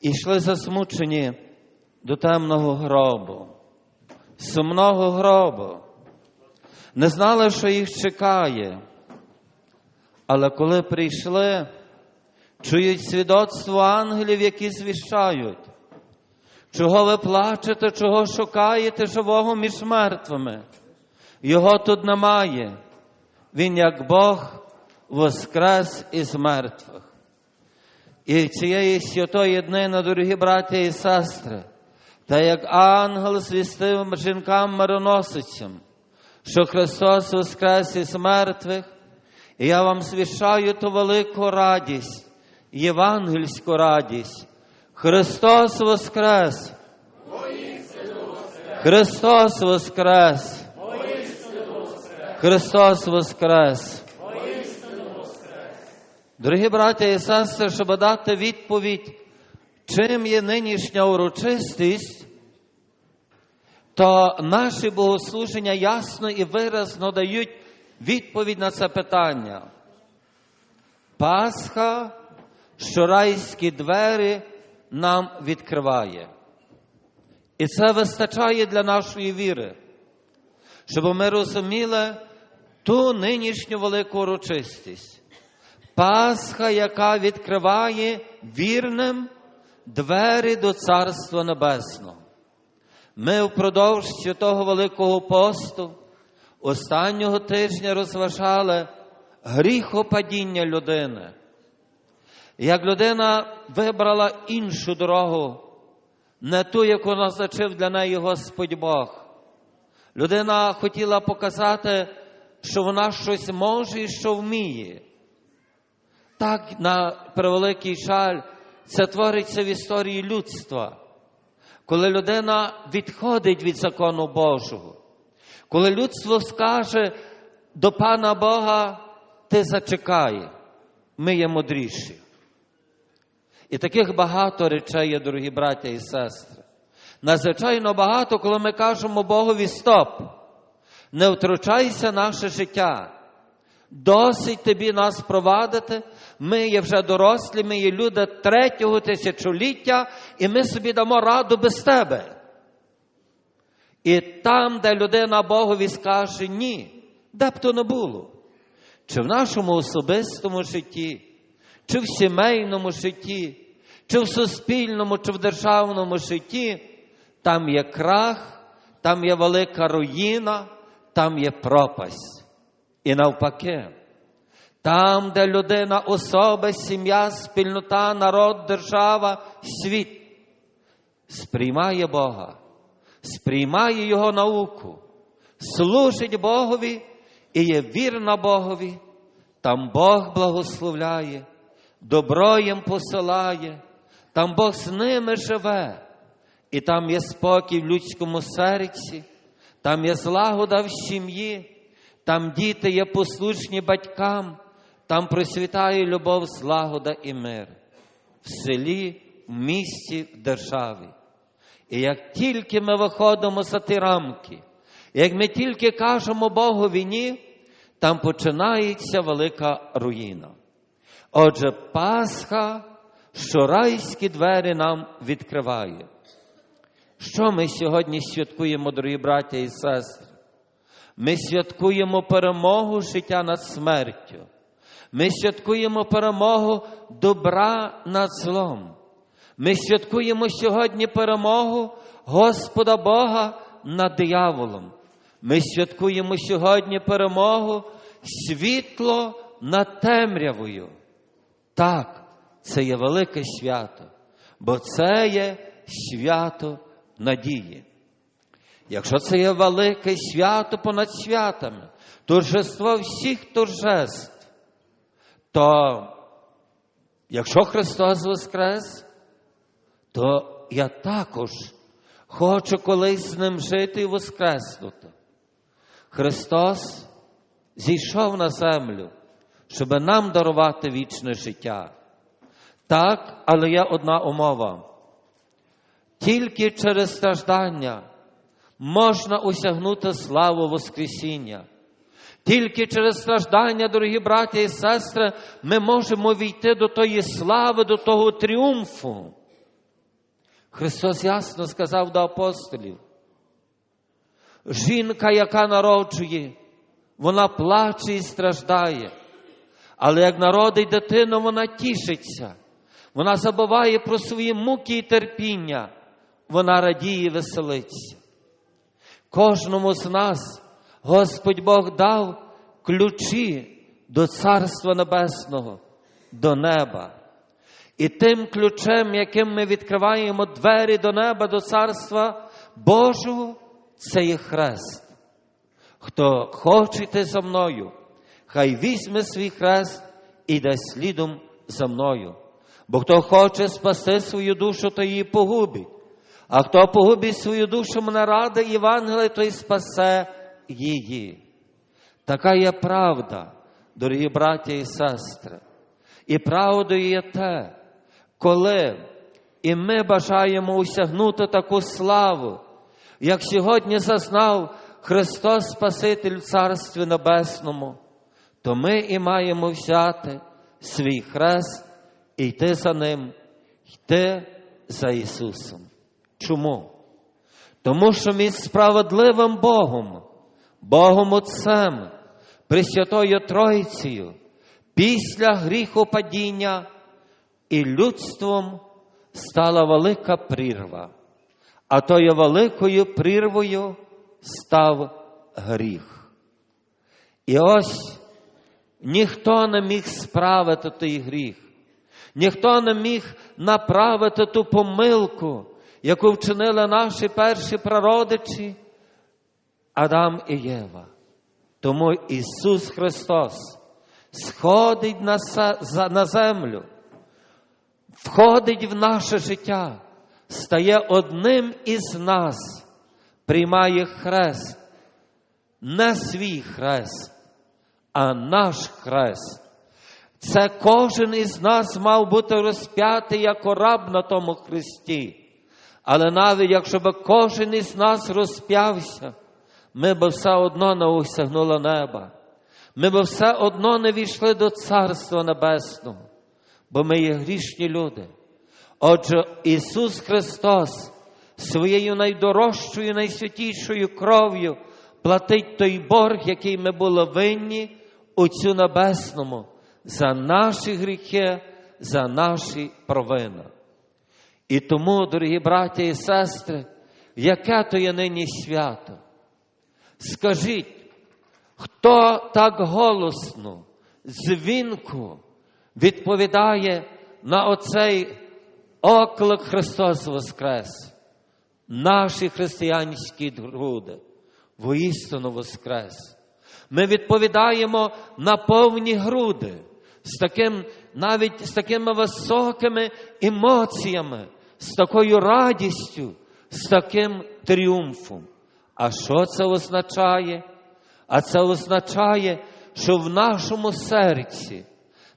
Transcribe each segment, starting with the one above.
і йшли засмучені до темного гробу, сумного гробу. Не знали, що їх чекає. Але коли прийшли, чують свідоцтво ангелів, які звіщають, чого ви плачете, чого шукаєте живого між мертвими. Його тут немає. Він, як Бог, воскрес із мертвих. І цієї святої днини, дорогі браті і сестри, та як ангел звістив жінкам мироносицям, що Христос воскрес із мертвих, і я вам звіщаю ту велику радість, євангельську радість. Христос воскрес! Христос воскрес! Христос воскрес! Дорогі браття і сестри, щоб дати відповідь, чим є нинішня урочистість, то наші богослуження ясно і виразно дають відповідь на це питання. Пасха, що райські двері нам відкриває. І це вистачає для нашої віри, щоб ми розуміли ту нинішню велику урочистість. Пасха, яка відкриває вірним двері до Царства Небесного. Ми впродовж святого Великого посту останнього тижня розважали гріхопадіння людини. Як людина вибрала іншу дорогу, не ту, яку назначив для неї Господь Бог. Людина хотіла показати, що вона щось може і що вміє. Так, на превеликий жаль, це твориться в історії людства, коли людина відходить від закону Божого, коли людство скаже до Пана Бога, ти зачекай, ми є мудріші. І таких багато речей є, дорогі браття і сестри. Надзвичайно багато, коли ми кажемо Богові стоп, не втручайся наше життя. Досить тобі нас провадити. Ми є вже дорослі, ми є люди третього тисячоліття, і ми собі дамо раду без тебе. І там, де людина Богові скаже ні, де б то не було, чи в нашому особистому житті, чи в сімейному житті, чи в суспільному, чи в державному житті, там є крах, там є велика руїна, там є пропасть. І навпаки, там, де людина, особа, сім'я, спільнота, народ, держава, світ. Сприймає Бога, сприймає Його науку, служить Богові і є вірна Богові, там Бог благословляє, добро їм посилає, там Бог з ними живе, і там є спокій в людському серці, там є злагода в сім'ї. Там діти є послушні батькам, там просвітає любов, злагода і мир в селі, в місті, в державі. І як тільки ми виходимо за ті рамки, як ми тільки кажемо Богу ні, там починається велика руїна. Отже, Пасха, що райські двері нам відкриває. Що ми сьогодні святкуємо, дорогі браття і сестри? Ми святкуємо перемогу життя над смертю. Ми святкуємо перемогу добра над злом. Ми святкуємо сьогодні перемогу Господа Бога над дияволом. Ми святкуємо сьогодні перемогу світло над темрявою. Так, це є велике свято, бо це є свято надії. Якщо це є велике свято понад святами, торжество всіх торжеств, то якщо Христос Воскрес, то я також хочу колись з ним жити і воскреснути. Христос зійшов на землю, щоб нам дарувати вічне життя. Так, але є одна умова. Тільки через страждання можна осягнути славу Воскресіння. Тільки через страждання, дорогі браті і сестри, ми можемо війти до тої слави, до того тріумфу. Христос ясно сказав до апостолів. Жінка, яка народжує, вона плаче і страждає. Але як народить дитину, вона тішиться. Вона забуває про свої муки і терпіння. Вона радіє і веселиться. Кожному з нас Господь Бог дав ключі до Царства Небесного, до неба. І тим ключем, яким ми відкриваємо двері до неба, до Царства Божого, це є хрест. Хто хоче йти за мною, хай візьме свій хрест і йде слідом за мною. Бо хто хоче спасти свою душу, то її погубить. А хто погубить свою душу, мене ради Євангелія, той спасе її. Така є правда, дорогі браття і сестри. І правдою є те, коли і ми бажаємо осягнути таку славу, як сьогодні зазнав Христос Спаситель в Царстві Небесному, то ми і маємо взяти свій хрест і йти за ним, йти за Ісусом. Чому? Тому що між справедливим Богом, Богом Отцем, Пресвятою Тройцею, після гріху падіння і людством стала велика прірва, а тою великою прірвою став гріх. І ось ніхто не міг справити той гріх, ніхто не міг направити ту помилку, яку вчинили наші перші прародичі, Адам і Єва. Тому Ісус Христос сходить на, землю, входить в наше життя, стає одним із нас, приймає хрест, не свій хрест, а наш хрест. Це кожен із нас мав бути розп'ятий як раб на тому хресті. Але навіть якщо б кожен із нас розп'явся, ми б все одно не осягнули неба. Ми б все одно не війшли до Царства Небесного, бо ми є грішні люди. Отже, Ісус Христос своєю найдорожчою, найсвятішою кров'ю платить той борг, який ми були винні Отцю Небесному, за наші гріхи, за наші провини. І тому, дорогі браття і сестри, яке то є нині свято? Скажіть, хто так голосно, дзвінку відповідає на оцей оклик Христос Воскрес? Наші християнські груди, воістину Воскрес. Ми відповідаємо на повні груди, з таким, навіть з такими високими емоціями, з такою радістю, з таким тріумфом. А що це означає? А це означає, що в нашому серці,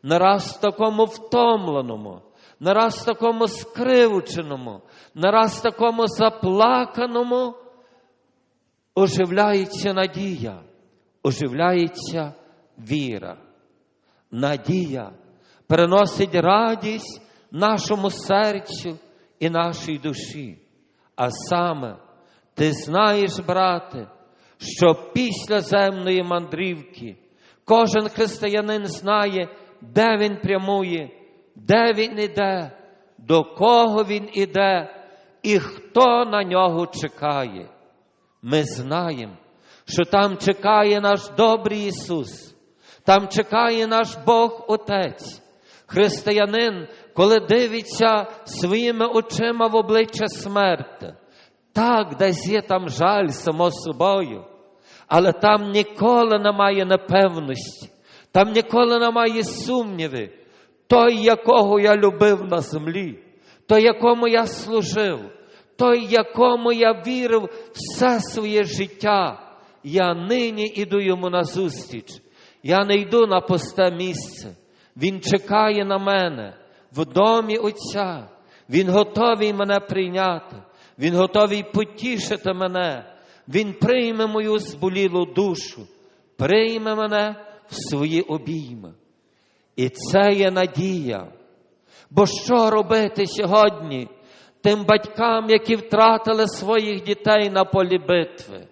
нараз такому втомленому, нараз такому скривченому, нараз такому заплаканому, оживляється надія, оживляється віра. Надія приносить радість нашому серцю і нашій душі. А саме, ти знаєш, брате, що після земної мандрівки кожен християнин знає, де він прямує, де він іде, до кого він іде і хто на нього чекає. Ми знаємо, що там чекає наш добрий Ісус, там чекає наш Бог Отець. Християнин, коли дивиться своїми очима в обличчя смерти, так, десь є там жаль само собою, але там ніколи немає непевності, там ніколи немає сумніви. Той, якого я любив на землі, той, якому я служив, той, якому я вірив все своє життя, я нині іду йому назустріч. Я не йду на пусте місце. Він чекає на мене в домі Отця. Він готовий мене прийняти. Він готовий потішити мене. Він прийме мою зболілу душу, прийме мене в свої обійми. І це є надія. Бо що робити сьогодні тим батькам, які втратили своїх дітей на полі битви,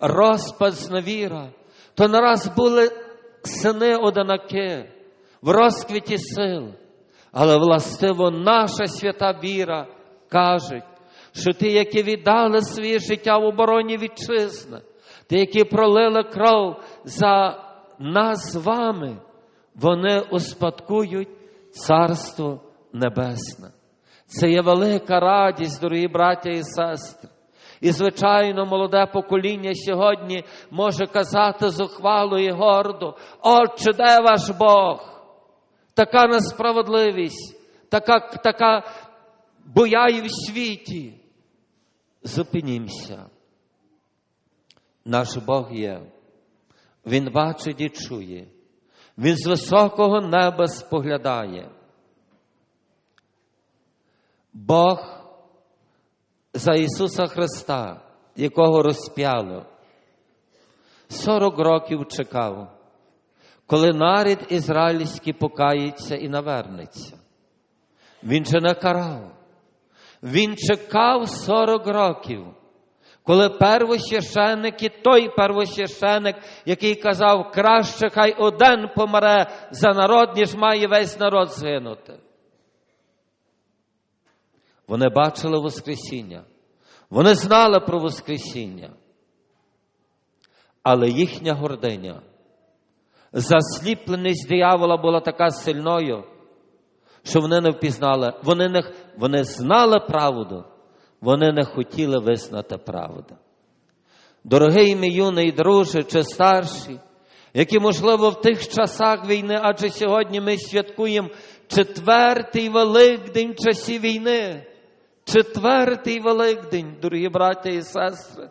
розпад зневіра, то нараз були сини одинаки в розквіті сил. Але властиво наша свята віра каже, що ті, які віддали своє життя в обороні вітчизни, ті, які пролили кров за нас з вами, вони успадкують Царство Небесне. Це є велика радість, дорогі браття і сестри. І, звичайно, молоде покоління сьогодні може казати зухвало і гордо, Отче, де ваш Бог? Така несправедливість, така, така бояє в світі. Зупинімося. Наш Бог є. Він бачить і чує. Він з високого неба споглядає. Бог за Ісуса Христа, якого розп'яло, 40 років чекав, коли нарід ізраїльський покається і навернеться. Він же не карав. Він чекав 40 років, коли первосвященник і той первосвященник, який казав, краще хай один помре за народ, ніж має весь народ згинути. Вони бачили Воскресіння. Вони знали про Воскресіння. Але їхня гординя, засліпленість диявола була така сильною, що вони не впізнали. Вони, не, вони знали правду, вони не хотіли визнати правду. Дорогий мій юний друже чи старший, які, можливо, в тих часах війни, адже сьогодні ми святкуємо четвертий Великдень в часі війни. Четвертий Великдень, дорогі браття і сестри,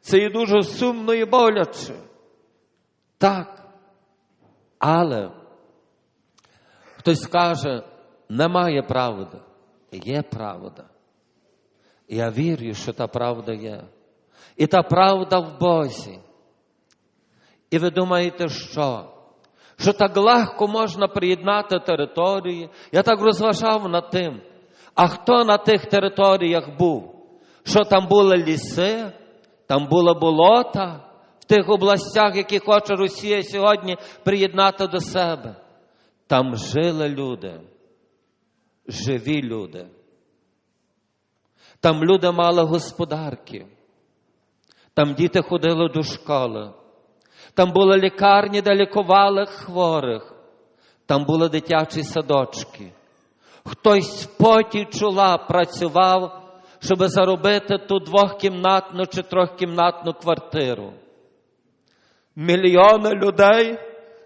це є дуже сумно і боляче. Так. Але хтось скаже, немає правди. Є правда. Я вірю, що та правда є. І та правда в Бозі. І ви думаєте, що? Що так легко можна приєднати території? Я так розважав над тим. А хто на тих територіях був? Що там були ліси, там були болота в тих областях, які хоче Росія сьогодні приєднати до себе. Там жили люди, живі люди. Там люди мали господарки, там діти ходили до школи, там були лікарні, де лікували хворих, там були дитячі садочки. Хтось в поті чола працював, щоб заробити ту двохкімнатну чи трьохкімнатну квартиру. Мільйони людей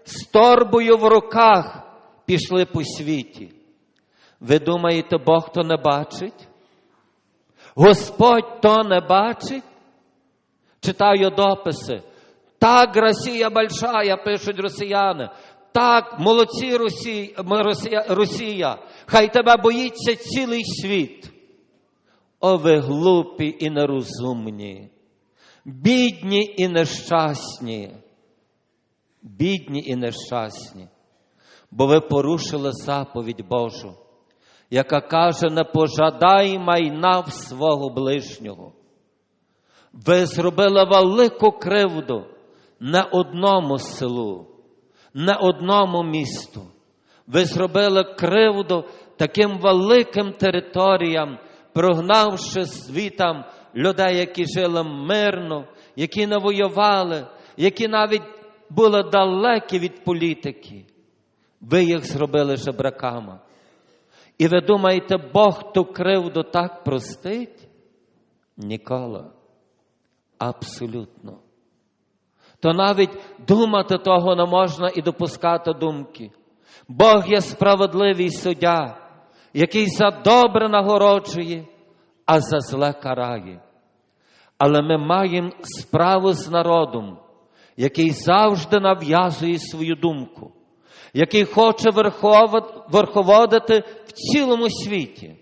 з торбою в руках пішли по світі. Ви думаєте, Бог то не бачить? Господь то не бачить? Читаю дописи. Так, Росія большая, пишуть росіяни. Так, молодці Росія, Росія, Росія, хай тебе боїться цілий світ. О, ви глупі і нерозумні, бідні і нещасні, бідні і нещасні, бо ви порушили заповідь Божу, яка каже: не пожадай майна в свого ближнього. Ви зробили велику кривду не одному селу не одному місту. Ви зробили кривду таким великим територіям, прогнавши світам людей, які жили мирно, які не воювали, які навіть були далекі від політики. Ви їх зробили жебраками. І ви думаєте, Бог ту кривду так простить? Ніколи. Абсолютно то навіть думати того не можна і допускати думки. Бог є справедливий суддя, який за добре нагороджує, а за зле карає. Але ми маємо справу з народом, який завжди нав'язує свою думку, який хоче верховодити в цілому світі.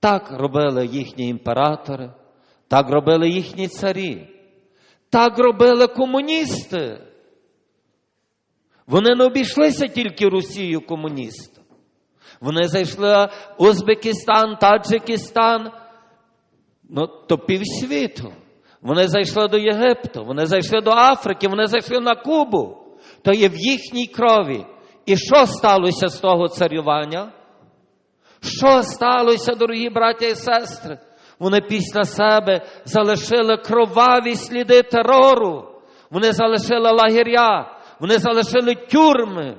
Так робили їхні імператори, так робили їхні царі. Так робили комуністи. Вони не обійшлися тільки Росію комуністам. Вони зайшли в Узбекистан, Таджикистан, ну, то півсвіту. Вони зайшли до Єгипту, вони зайшли до Африки, вони зайшли на Кубу. То є в їхній крові. І що сталося з того царювання? Що сталося, дорогі браття і сестри? Вони після себе залишили кроваві сліди терору. Вони залишили лагеря, вони залишили тюрми,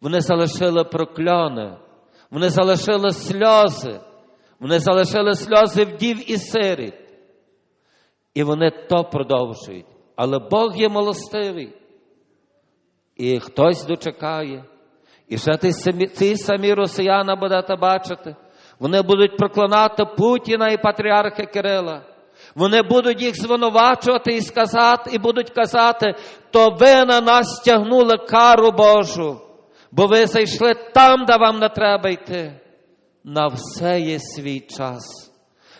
вони залишили прокльони, вони залишили сльози, вони залишили сльози вдів і сиріт. І вони то продовжують. Але Бог є милостивий. І хтось дочекає. І ще ті самі, ці самі росіяни будете бачити. Вони будуть проклинати Путіна і патріарха Кирила. Вони будуть їх звинувачувати і сказати, і будуть казати, то ви на нас стягнули кару Божу, бо ви зайшли там, де вам не треба йти. На все є свій час.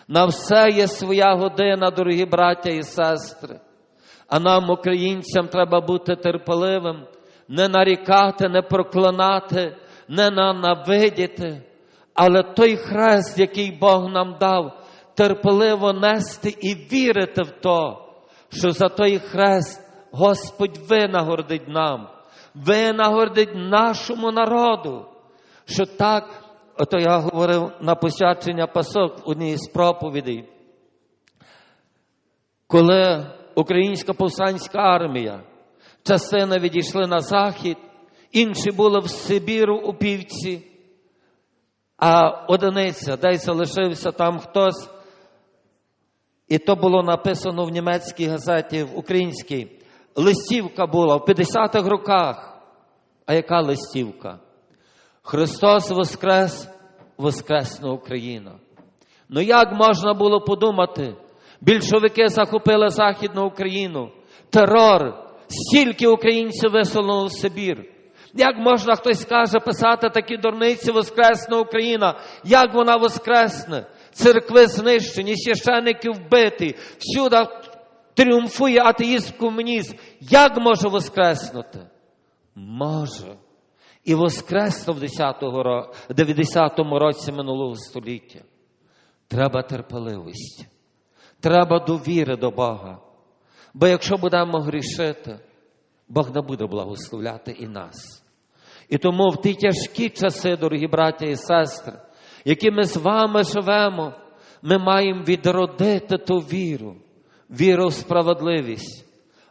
На все є своя година, дорогі браття і сестри. А нам, українцям, треба бути терпеливим, не нарікати, не проклинати, не ненавидіти. Але той хрест, який Бог нам дав, терпеливо нести і вірити в то, що за той хрест Господь винагордить нам, винагордить нашому народу, що так, ото я говорив на посвячення пасок в одній з проповідей, коли українська повстанська армія, частина відійшли на захід, інші були в Сибіру у півці, а одиниця десь залишився там хтось. І то було написано в німецькій газеті, в українській. Листівка була в 50-х роках. А яка листівка? Христос Воскрес, Воскресна Україна. Ну як можна було подумати? Більшовики захопили Західну Україну, терор, стільки українців висунули в Сибір. Як можна хтось скаже писати такі дурниці Воскресна Україна? Як вона воскресне? Церкви знищені, священики вбиті, всюди тріумфує атеїзм комунізм. Як може воскреснути? Може. І воскресло в 90-му році минулого століття. Треба терпеливості. Треба довіри до Бога. Бо якщо будемо грішити, Бог не буде благословляти і нас. І тому в ті тяжкі часи, дорогі браття і сестри, які ми з вами живемо, ми маємо відродити ту віру, віру в справедливість.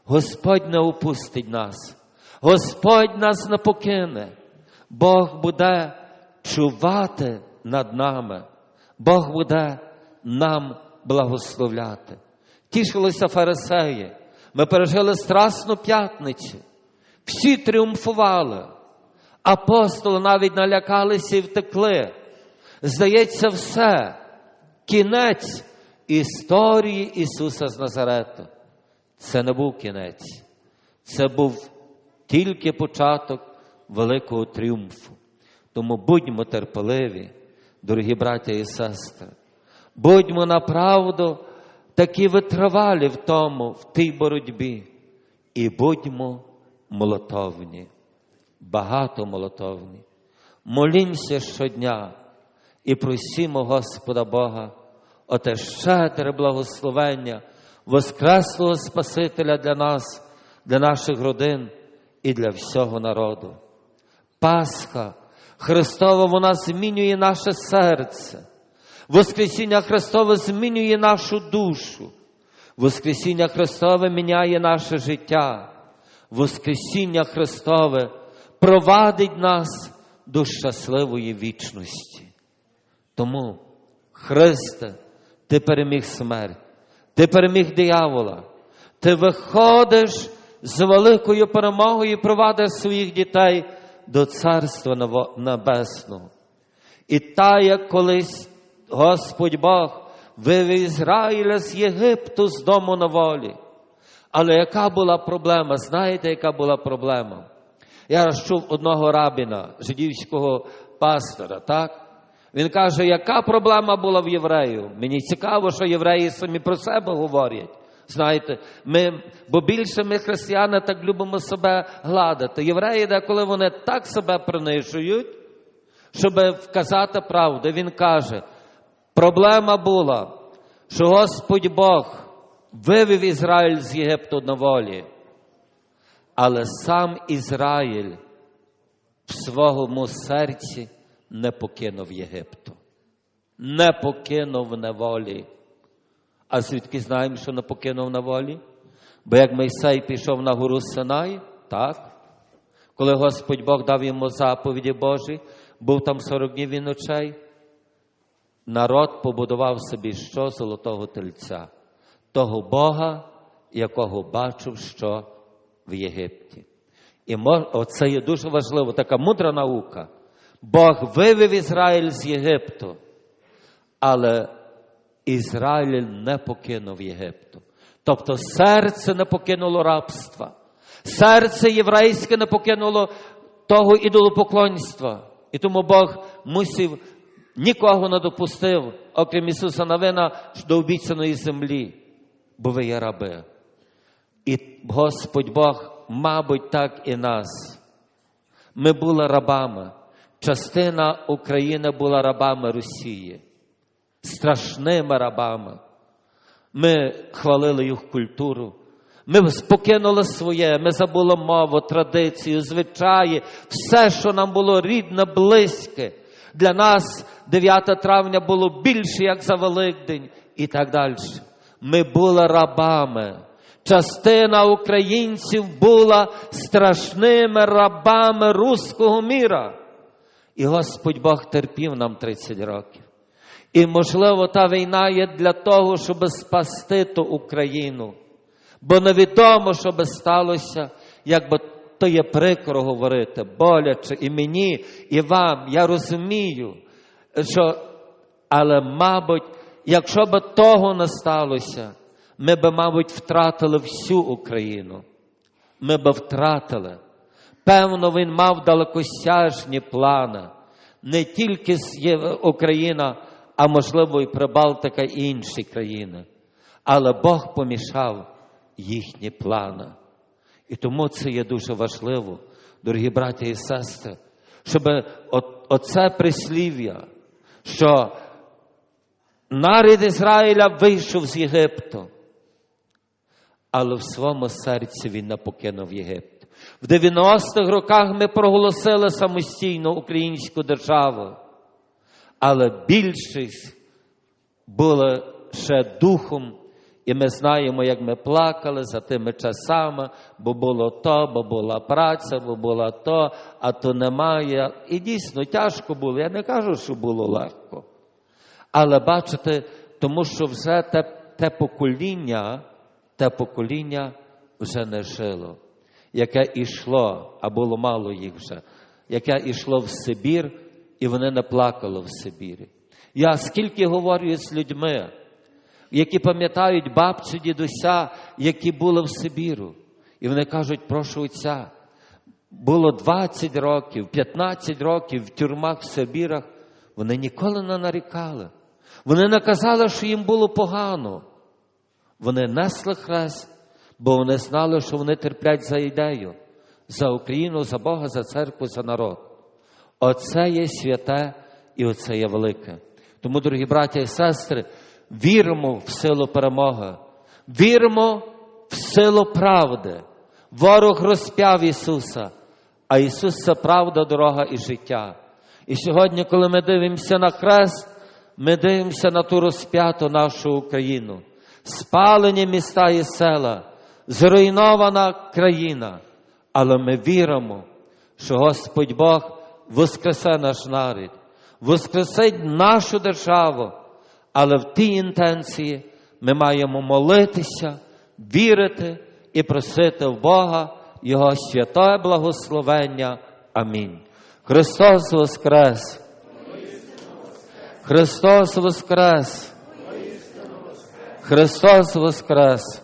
Господь не опустить нас, Господь нас не покине. Бог буде чувати над нами, Бог буде нам благословляти. Тішилися фарисеї. Ми пережили Страсну п'ятницю. Всі тріумфували. Апостоли навіть налякалися і втекли. Здається, все. Кінець історії Ісуса з Назарету. Це не був кінець. Це був тільки початок великого тріумфу. Тому будьмо терпеливі, дорогі браття і сестри. Будьмо направду такі витривалі в тому, в тій боротьбі. І будьмо молотовні, багато молотовні. Молімося щодня і просімо Господа Бога, оте щедре благословення, Воскреслого Спасителя для нас, для наших родин і для всього народу. Пасха Христова, вона змінює наше серце. Воскресіння Христове змінює нашу душу. Воскресіння Христове міняє наше життя. Воскресіння Христове провадить нас до щасливої вічності. Тому, Христе, Ти переміг смерть, Ти переміг диявола, Ти виходиш з великою перемогою провадиш своїх дітей до Царства Небесного. І та, як колись Господь Бог вивів Ізраїля з Єгипту з дому на волі. Але яка була проблема? Знаєте, яка була проблема? Я раз чув одного рабіна, жидівського пастора, так? Він каже, яка проблема була в єврею? Мені цікаво, що євреї самі про себе говорять. Знаєте, ми, бо більше ми, християни, так любимо себе гладити. Євреї, деколи вони так себе принижують, щоб вказати правду. Він каже, проблема була, що Господь Бог вивів Ізраїль з Єгипту на волі, але сам Ізраїль в своєму серці не покинув Єгипту, не покинув неволі. А звідки знаємо, що не покинув на волі? Бо як Мойсей пішов на гору Синай, так, коли Господь Бог дав йому заповіді Божі, був там 40 днів і ночей, народ побудував собі що золотого тельця, того Бога, якого бачив, що в Єгипті. І це є дуже важливо, така мудра наука. Бог вивів Ізраїль з Єгипту, але Ізраїль не покинув Єгипту. Тобто серце не покинуло рабства, серце єврейське не покинуло того ідолопоклонства. І тому Бог мусив нікого не допустив, окрім Ісуса Навина, до обіцяної землі, бо ви є раби. І Господь Бог, мабуть, так і нас. Ми були рабами. Частина України була рабами Росії, страшними рабами. Ми хвалили їх культуру. Ми покинули своє, ми забули мову, традицію, звичаї, все, що нам було рідне, близьке. Для нас 9 травня було більше, як за Великдень, і так далі. Ми були рабами. Частина українців була страшними рабами руського міра. І Господь Бог терпів нам 30 років. І, можливо, та війна є для того, щоб спасти ту Україну. Бо невідомо, що би сталося, як би то є прикро говорити, боляче і мені, і вам. Я розумію, що, але, мабуть, якщо би того не сталося, ми би, мабуть, втратили всю Україну. Ми би втратили. Певно, він мав далекосяжні плани. Не тільки Україна, а можливо, і Прибалтика і інші країни. Але Бог помішав їхні плани. І тому це є дуже важливо, дорогі браті і сестри, щоб оце прислів'я, що нарід Ізраїля вийшов з Єгипту, але в своєму серці він не покинув Єгипет. В 90-х роках ми проголосили самостійно українську державу, але більшість була ще духом, і ми знаємо, як ми плакали за тими часами, бо було то, бо була праця, бо було то, а то немає. І дійсно тяжко було. Я не кажу, що було легко. Але бачите, тому що вже те, те покоління, те покоління вже не жило, яке йшло, а було мало їх вже, яке йшло в Сибір, і вони не плакали в Сибірі. Я скільки говорю з людьми, які пам'ятають бабцю, дідуся, які були в Сибіру. І вони кажуть, прошу отця, було 20 років, 15 років в тюрмах в Сибірах, вони ніколи не нарікали. Вони не казали, що їм було погано. Вони несли хрест, бо вони знали, що вони терплять за ідею, за Україну, за Бога, за церкву, за народ. Оце є святе і оце є велике. Тому, дорогі браті і сестри, віримо в силу перемоги, віримо в силу правди. Ворог розп'яв Ісуса, а Ісус це правда, дорога і життя. І сьогодні, коли ми дивимося на хрест, ми дивимося на ту розп'яту нашу Україну, спалені міста і села, зруйнована країна. Але ми віримо, що Господь Бог воскресе наш народ, воскресить нашу державу, але в тій інтенції ми маємо молитися, вірити і просити в Бога Його святое благословення. Амінь. Христос Воскрес! Христос Воскрес! Христос Воскрес!